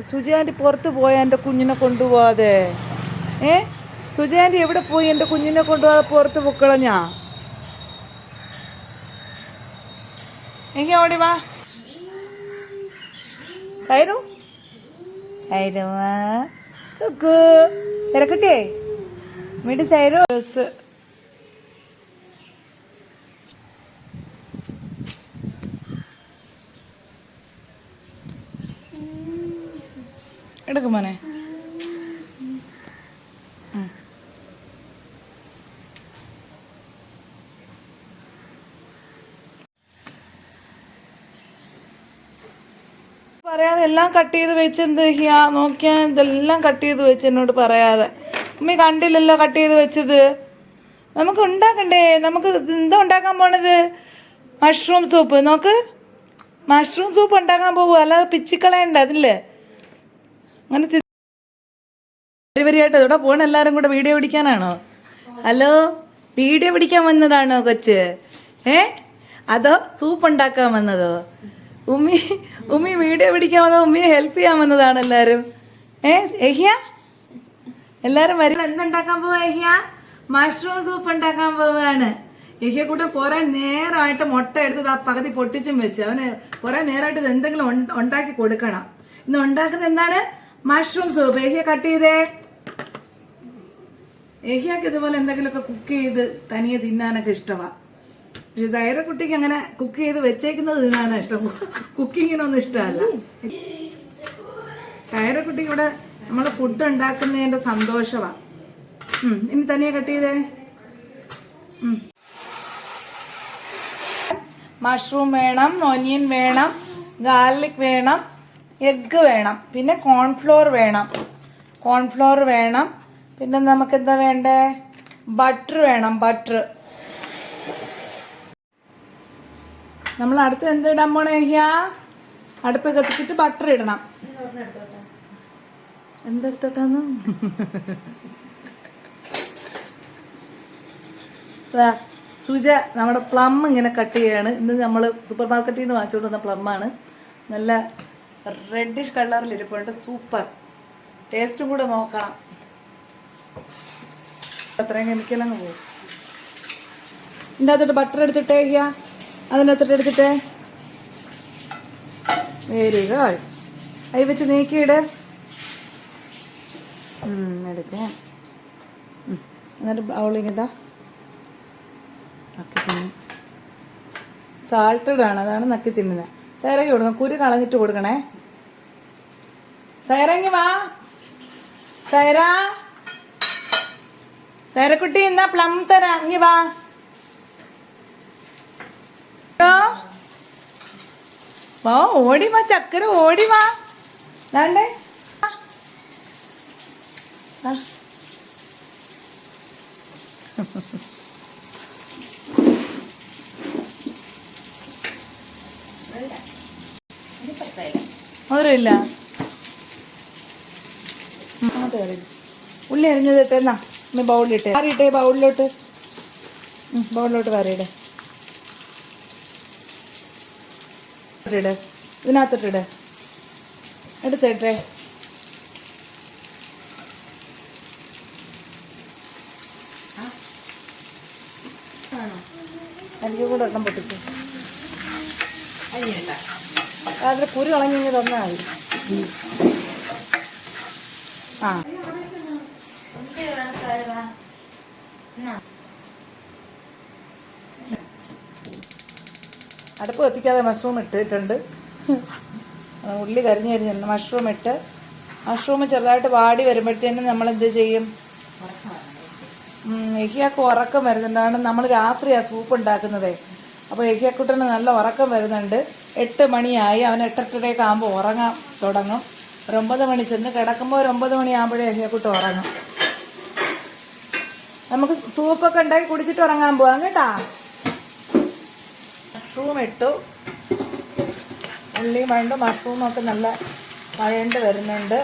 സുജാന്റി പുറത്ത് പോയ എന്റെ കുഞ്ഞിനെ കൊണ്ടുപോവാതെ? ഏ? സുജാന്റെ എവിടെ പോയി എന്റെ കുഞ്ഞിനെ കൊണ്ടുപോകാതെ പുറത്ത് പൊക്കളഞ്ഞാ? എനിക്ക് ഓടി വാ. സൈറു? സൈറു കുക്കു. സരക്കുട്ടിയേ വീട് സൈറു. ഡ്രസ് എടുക്കും മോനെ. പറയാതെ എല്ലാം കട്ട് ചെയ്ത് വെച്ചെന്ത് ചെയ്യാ നോക്കിയാൽ ഇതെല്ലാം കട്ട് ചെയ്ത് വെച്ച് എന്നോട് പറയാതെ. ഉമ്മി കണ്ടില്ലല്ലോ കട്ട് ചെയ്ത് വെച്ചത്. നമുക്ക് ഉണ്ടാക്കണ്ടേ? നമുക്ക് എന്താ ഉണ്ടാക്കാൻ പോണത്? മഷ്റൂം സൂപ്പ് നോക്ക്. മഷ്റൂം സൂപ്പ് ഉണ്ടാക്കാൻ പോകുക അല്ലാതെ പിച്ചിക്കളയണ്ട അതില്ലേ? അങ്ങനെ വരി ഇവിടെ പോണ എല്ലാരും കൂടെ വീഡിയോ പിടിക്കാനാണോ? ഹലോ? വീഡിയോ പിടിക്കാൻ വന്നതാണോ കൊച്ച്? ഏ? അതോ സൂപ്പ് ഉണ്ടാക്കാൻ വന്നതോ? ഉമ്മി ഉമ്മി വീഡിയോ പിടിക്കാൻ വന്നോ ഉമ്മിയെ ഹെൽപ്പ് ചെയ്യാൻ വന്നതാണ് എല്ലാരും? ഏ എഹിയ എല്ലാരും വരും എന്തുണ്ടാക്കാൻ പോവാ എഹിയ മഷ്റൂം സൂപ്പ് ഉണ്ടാക്കാൻ പോവാണ്. എഹിയ കൂട്ടം കുറെ നേരമായിട്ട് മുട്ട എടുത്തത് ആ പകുതി പൊട്ടിച്ചും വെച്ചു. അവന് കുറെ നേരമായിട്ട് ഇത് എന്തെങ്കിലും ഉണ്ടാക്കി കൊടുക്കണം. ഇന്ന് ഉണ്ടാക്കുന്നത് എന്താണ്? മഷ്റൂം സൂപ്പ് ഏഹിയ കട്ട് ചെയ്തേ. ഏഹ്യാക്ക് ഇതുപോലെ എന്തെങ്കിലുമൊക്കെ കുക്ക് ചെയ്ത് തനിയെ തിന്നാനൊക്കെ ഇഷ്ടമാണ് പക്ഷെ സൈറ കുട്ടിക്ക് അങ്ങനെ കുക്ക് ചെയ്ത് വെച്ചേക്കുന്നത് തിന്നാനാണ് ഇഷ്ടം. കുക്കിങ്ങിനൊന്നും ഇഷ്ടമല്ല. സൈറ കുട്ടിക്ക് ഇവിടെ നമ്മൾ ഫുഡ് ഉണ്ടാക്കുന്നതിന്റെ സന്തോഷമാണ് ഇനി തനിയെ കട്ട് ചെയ്തേ. മഷ്റൂം വേണം ഒനിയൻ വേണം ഗാർലിക് വേണം എഗ്ഗ് വേണം. പിന്നെ കോൺഫ്ലോർ വേണം. കോൺഫ്ലോർ വേണം. പിന്നെ നമുക്ക് എന്താ വേണ്ടേ? ബട്ടർ വേണം ബട്ടർ നമ്മൾ അടുത്ത് എന്ത് ഇടാൻ പോണേ അടുപ്പ് കത്തിച്ചിട്ട് ബട്ടർ ഇടണം. എന്തെടുത്തോട്ടാന്ന് സുജ നമ്മുടെ പ്ലം ഇങ്ങനെ കട്ട് ചെയ്യാണ്. ഇന്ന് നമ്മൾ സൂപ്പർ മാർക്കറ്റിൽ നിന്ന് വാങ്ങിച്ചുകൊണ്ട് വന്ന ആണ്. നല്ല റെഡിഷ് കളറിൽ ഇരിപ്പുണ്ട്. സൂപ്പർ ടേസ്റ്റും കൂടെ നോക്കണം. അത്രയും കെമിക്കലങ്ങ് പോകും ഇതിന്റെ അകത്തോട്ട് ബട്ടർ എടുത്തിട്ടേ ഹിയ? അതിന്റെ അകത്തോട്ട് എടുത്തിട്ടേ? വേരി ഗുഡ് അതിൽ വെച്ച് നീക്കിയിട്. എടുക്കാം. എന്നിട്ട് ബൗളിങ് ഇതാ നക്കി തിന്നു. സാൾട്ടഡ് ആണ്. അതാണ് നക്കി തിന്നുന്നത് സൈറങ്ങി കൊടുക്കണം. കുരു കളഞ്ഞിട്ട് കൊടുക്കണേ. സൈറങ്ങി വാ. സൈറ സൈറക്കുട്ടി എന്നാ പ്ലം തരാ. ഇങ്ങി വാ. വാ ഓടി വാ ചക്കര ഓടി വാ. വേണ്ടേ ആ. കയറി ഉള്ളി അരിഞ്ഞത് ഇട്ട് എന്നാ? ഇന്ന് ബൗളിലിട്ട്. മാറിയിട്ടേ ബൗളിലോട്ട്. ബൗളിലോട്ട് മാറിയിടേ. ഇട്. ഇതിനകത്തിട്ടിട് എനിക്ക് കൂടെ എണ്ണം പൊട്ടിച്ചു. അതിൽ കുരു കളഞ്ഞ് തന്നാൽ മതി. ആ. അടുപ്പ് കത്തിക്കാതെ മഷ്റൂം ഇട്ടിട്ടുണ്ട്. ഉള്ളി കരിഞ്ഞ് കരിഞ്ഞിട്ടുണ്ട് മഷ്റൂം ഇട്ട്. മഷ്റൂം ചെറുതായിട്ട് വാടി വരുമ്പോഴത്തേനും നമ്മൾ എന്ത് ചെയ്യും എഹിയാക്ക് ഉറക്കം വരുന്നുണ്ടാണ് നമ്മൾ രാത്രിയാണ് സൂപ്പ് ഉണ്ടാക്കുന്നതേ. അപ്പോൾ എഹിയാക്കുട്ടന് നല്ല ഉറക്കം വരുന്നുണ്ട്. എട്ട് മണിയായി. അവൻ എട്ടെട്ടരയൊക്കെ ആകുമ്പോൾ ഉറങ്ങാൻ തുടങ്ങും. ഒരു ഒമ്പത് മണി ചെന്ന് കിടക്കുമ്പോൾ ഒരു ഒമ്പത് മണിയാകുമ്പോഴേ എഹിയാക്കുട്ട് ഉറങ്ങും. നമുക്ക് സൂപ്പൊക്കെ ഉണ്ടാക്കി കുടിച്ചിട്ട് ഉറങ്ങാൻ പോവാം കേട്ടാ. മഷ്റൂം ഇട്ടു. ഉള്ളിയും വഴണ്ട് മഷ്റൂമൊക്കെ നല്ല വഴണ്ട് വരുന്നുണ്ട്.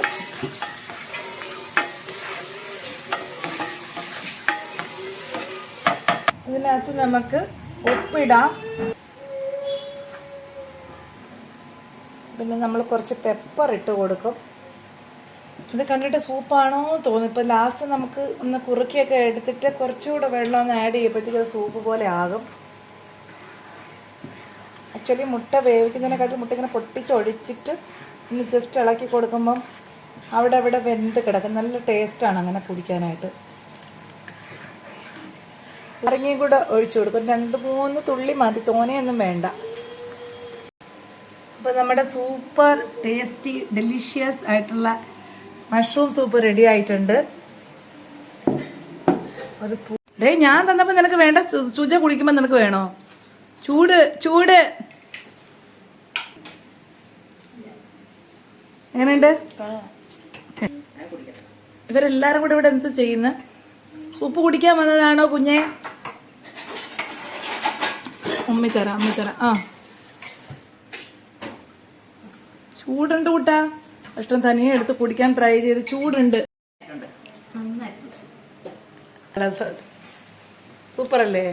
ഇതിനകത്ത് നമുക്ക് ഉപ്പിടാം. പിന്നെ നമ്മൾ കുറച്ച് പെപ്പർ ഇട്ട് കൊടുക്കും. ഇത് കണ്ടിട്ട് സൂപ്പാണോ തോന്നും ഇപ്പം ലാസ്റ്റ് നമുക്ക് ഒന്ന് കുറുക്കിയൊക്കെ എടുത്തിട്ട് കുറച്ചുകൂടെ വെള്ളം ഒന്ന് ആഡ് ചെയ്യുമ്പോഴത്തേക്ക് അത് സൂപ്പ് പോലെ ആകും. ആക്ച്വലി മുട്ട വേവിക്കുന്നതിനെക്കാട്ടും മുട്ട ഇങ്ങനെ പൊട്ടിച്ചൊഴിച്ചിട്ട് ഒന്ന് ജസ്റ്റ് ഇളക്കി കൊടുക്കുമ്പം അവിടെ അവിടെ വെന്ത് കിടക്കും. നല്ല ടേസ്റ്റാണ് അങ്ങനെ കുടിക്കാനായിട്ട്. ഇറങ്ങിയും കൂടെ ഒഴിച്ചു കൊടുക്കും. രണ്ട് മൂന്ന് തുള്ളി മതി. തോനെയൊന്നും വേണ്ട. അപ്പോൾ നമ്മുടെ സൂപ്പർ ടേസ്റ്റി ഡെലിഷ്യസ് ആയിട്ടുള്ള മഷ്റൂം സൂപ്പ് റെഡി ആയിട്ടുണ്ട്. ഒരു സ്പൂൺ ഡേ ഞാൻ തന്നപ്പോൾ നിനക്ക് വേണ്ട സുജ കുടിക്കുമ്പോൾ നിനക്ക് വേണോ? ചൂട് ചൂട്. എങ്ങനെയുണ്ട്? ഇവരെല്ലാരും കൂടെ ഇവിടെ എന്ത് ചെയ്യുന്നു? സൂപ്പ് കുടിക്കാൻ വന്നതാണോ കുഞ്ഞെ? ഉമ്മി തരാം ഉമ്മി തരാം. ആ. ചൂടുണ്ട് കൂട്ടാ. ഇഷ്ടം തനിയെ എടുത്ത് കുടിക്കാൻ ട്രൈ ചെയ്ത് ചൂടുണ്ട്. സൂപ്പർ. അല്ലേ